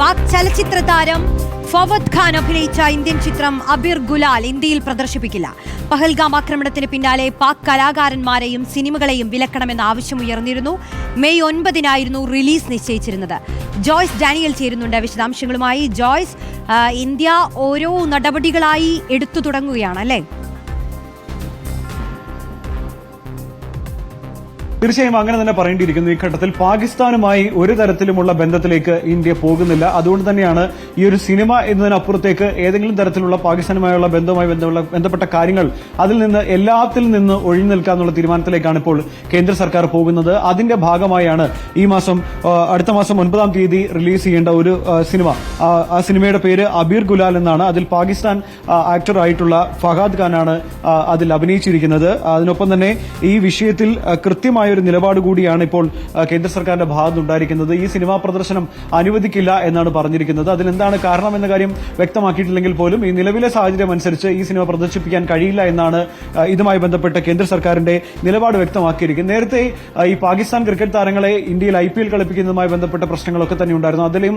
പാക് ചലച്ചിത്ര താരം ഫവദ് ഖാൻ അഭിനയിച്ച ഇന്ത്യൻ ചിത്രം അബിർ ഗുലാൽ ഇന്ത്യയിൽ പ്രദർശിപ്പിക്കില്ല. പഹൽഗാം ആക്രമണത്തിന് പിന്നാലെ പാക് കലാകാരന്മാരെയും സിനിമകളെയും വിലക്കണമെന്ന ആവശ്യമുയർന്നിരുന്നു. മെയ് ഒൻപതിനായിരുന്നു റിലീസ് നിശ്ചയിച്ചിരുന്നത്. ജോയ്സ് ഡാനിയൽ ചേരുന്നുണ്ട്. വിശദാംശങ്ങളുമായി ജോയ്സ് ഇന്ത്യ ഓരോ നടപടികളായി എടുത്തു തുടങ്ങുകയാണ് അല്ലേ? തീർച്ചയായും അങ്ങനെ തന്നെ പറയേണ്ടിയിരിക്കുന്നു. ഈ ഘട്ടത്തിൽ പാകിസ്ഥാനുമായി ഒരു തരത്തിലുമുള്ള ബന്ധത്തിലേക്ക് ഇന്ത്യ പോകുന്നില്ല. അതുകൊണ്ട് തന്നെയാണ് ഈ ഒരു സിനിമ എന്നതിനപ്പുറത്തേക്ക് ഏതെങ്കിലും തരത്തിലുള്ള പാകിസ്ഥാനുമായുള്ള ബന്ധവുമായി ബന്ധമുള്ള ബന്ധപ്പെട്ട കാര്യങ്ങൾ അതിൽ നിന്ന് എല്ലാത്തിൽ നിന്ന് ഒഴിഞ്ഞു നിൽക്കാനുള്ള തീരുമാനത്തിലേക്കാണ് ഇപ്പോൾ കേന്ദ്ര സർക്കാർ പോകുന്നത്. അതിന്റെ ഭാഗമായാണ് ഈ മാസം അടുത്ത മാസം ഒൻപതാം തീയതി റിലീസ് ചെയ്യേണ്ട ഒരു സിനിമ. ആ, സിനിമയുടെ പേര് അബീർ ഗുലാൽ എന്നാണ്. അതിൽ പാകിസ്ഥാൻ ആക്ടറായിട്ടുള്ള ഫഹാദ് ഖാനാണ് അതിൽ അഭിനയിച്ചിരിക്കുന്നത്. അതിനൊപ്പം തന്നെ ഈ വിഷയത്തിൽ കൃത്യമായ ഒരു നിലപാട് കൂടിയാണ് ഇപ്പോൾ കേന്ദ്ര സർക്കാരിന്റെ ഭാഗത്തുണ്ടായിരിക്കുന്നത് ഈ സിനിമാ പ്രദർശനം അനുവദിക്കില്ല എന്നാണ് പറഞ്ഞിരിക്കുന്നത്. അതിലെന്താണ് കാരണം എന്ന കാര്യം വ്യക്തമാക്കിയിട്ടില്ലെങ്കിൽ പോലും ഈ നിലവിലെ സാഹചര്യം അനുസരിച്ച് ഈ സിനിമ പ്രദർശിപ്പിക്കാൻ കഴിയില്ല എന്നാണ് ഇതുമായി ബന്ധപ്പെട്ട് കേന്ദ്ര സർക്കാരിന്റെ നിലപാട് വ്യക്തമാക്കിയിരിക്കും നേരത്തെ ഈ പാകിസ്ഥാൻ ക്രിക്കറ്റ് താരങ്ങളെ ഇന്ത്യയിൽ ഐ പി എൽ കളിപ്പിക്കുന്നതുമായി ബന്ധപ്പെട്ട പ്രശ്നങ്ങളൊക്കെ തന്നെ ഉണ്ടായിരുന്നു. അതിലും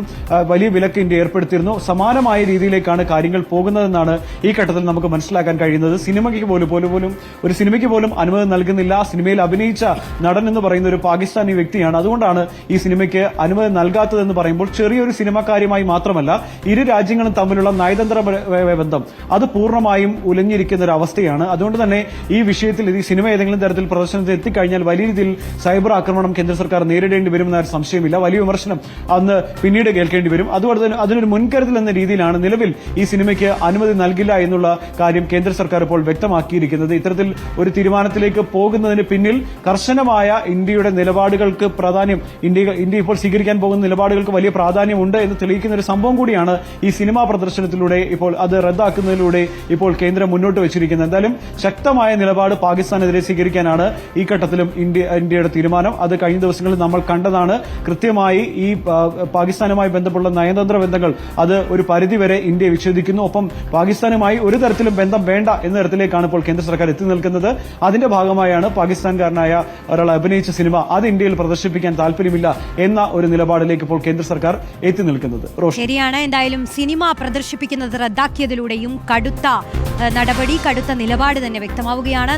വലിയ വിലക്ക് ഇന്ത്യ ഏർപ്പെടുത്തിയിരുന്നു. സമാനമായ രീതിയിലേക്കാണ് കാര്യങ്ങൾ പോകുന്നതെന്നാണ് ഈ ഘട്ടത്തിൽ നമുക്ക് മനസ്സിലാക്കാൻ കഴിയുന്നത്. സിനിമയ്ക്ക് പോലും പോലും പോലും ഒരു സിനിമയ്ക്ക് പോലും അനുമതി നൽകുന്നില്ല. സിനിമയിൽ അഭിനയിച്ച നടൻ എന്ന് പറയുന്ന ഒരു പാകിസ്ഥാനി വ്യക്തിയാണ്. അതുകൊണ്ടാണ് ഈ സിനിമയ്ക്ക് അനുമതി നൽകാത്തതെന്ന് പറയുമ്പോൾ ചെറിയൊരു സിനിമക്കാരുമായി മാത്രമല്ല ഇരു രാജ്യങ്ങളും തമ്മിലുള്ള നയതന്ത്ര ബന്ധം അത് പൂർണമായും ഉലഞ്ഞിരിക്കുന്ന ഒരു അവസ്ഥയാണ്. അതുകൊണ്ട് തന്നെ ഈ വിഷയത്തിൽ ഈ സിനിമ ഏതെങ്കിലും തരത്തിൽ പ്രദർശനത്തിൽ എത്തിക്കഴിഞ്ഞാൽ വലിയ രീതിയിൽ സൈബർ ആക്രമണം കേന്ദ്ര സർക്കാർ നേരിടേണ്ടി വരുമെന്ന സംശയമില്ല. വലിയ വിമർശനം അന്ന് പിന്നീട് കേൾക്കേണ്ടി വരും. അതുപോലെ തന്നെ അതിനൊരു മുൻകരുതൽ എന്ന രീതിയിലാണ് നിലവിൽ ഈ സിനിമയ്ക്ക് അനുമതി നൽകില്ല എന്നുള്ള കാര്യം കേന്ദ്ര സർക്കാർ ഇപ്പോൾ വ്യക്തമാക്കിയിരിക്കുന്നത്. ഇത്തരത്തിൽ ഒരു തീരുമാനത്തിലേക്ക് പോകുന്നതിന് പിന്നിൽ കർശനമായ ഇന്ത്യയുടെ നിലപാടുകൾക്ക് പ്രാധാന്യം ഇന്ത്യ ഇന്ത്യ ഇപ്പോൾ സ്വീകരിക്കാൻ പോകുന്ന നിലപാടുകൾക്ക് വലിയ പ്രാധാന്യമുണ്ട് എന്ന് തെളിയിക്കുന്ന ഒരു സംഭവം കൂടിയാണ് ഈ സിനിമാ പ്രദർശനത്തിലൂടെ ഇപ്പോൾ അത് റദ്ദാക്കുന്നതിലൂടെ ഇപ്പോൾ കേന്ദ്രം മുന്നോട്ട് വെച്ചിരിക്കുന്നത്. എന്തായാലും ശക്തമായ നിലപാട് പാകിസ്ഥാനെതിരെ സ്വീകരിക്കാനാണ് ഈ ഘട്ടത്തിലും ഇന്ത്യ ഇന്ത്യയുടെ തീരുമാനം. അത് കഴിഞ്ഞ ദിവസങ്ങളിൽ നമ്മൾ കണ്ടതാണ്. കൃത്യമായി ഈ പാകിസ്ഥാനുമായി ബന്ധപ്പെട്ട നയതന്ത്ര ബന്ധങ്ങൾ അത് ഒരു പരിധിവരെ ഇന്ത്യ വിച്ഛേദിക്കുന്നു. ഒപ്പം പാകിസ്ഥാനുമായി ഒരു തരത്തിലും ബന്ധം വേണ്ട എന്ന തരത്തിലേക്കാണ് ഇപ്പോൾ കേന്ദ്ര സർക്കാർ എത്തി നിൽക്കുന്നത്. അതിന്റെ ഭാഗമായാണ് പാകിസ്ഥാൻകാരനായ ഒരാൾ അഭിനയിച്ച സിനിമ അത് ഇന്ത്യയിൽ പ്രദർശിപ്പിക്കാൻ താല്പര്യമില്ല എന്ന ഒരു നിലപാടിലേക്ക് ഇപ്പോൾ കേന്ദ്ര സർക്കാർ എത്തി നിൽക്കുന്നത്. ശരിയാണ്. എന്തായാലും സിനിമ പ്രദർശിപ്പിക്കുന്നത് റദ്ദാക്കിയതിലൂടെയും കടുത്ത നടപടി കടുത്ത നിലപാട് തന്നെ വ്യക്തമാവുകയാണ്.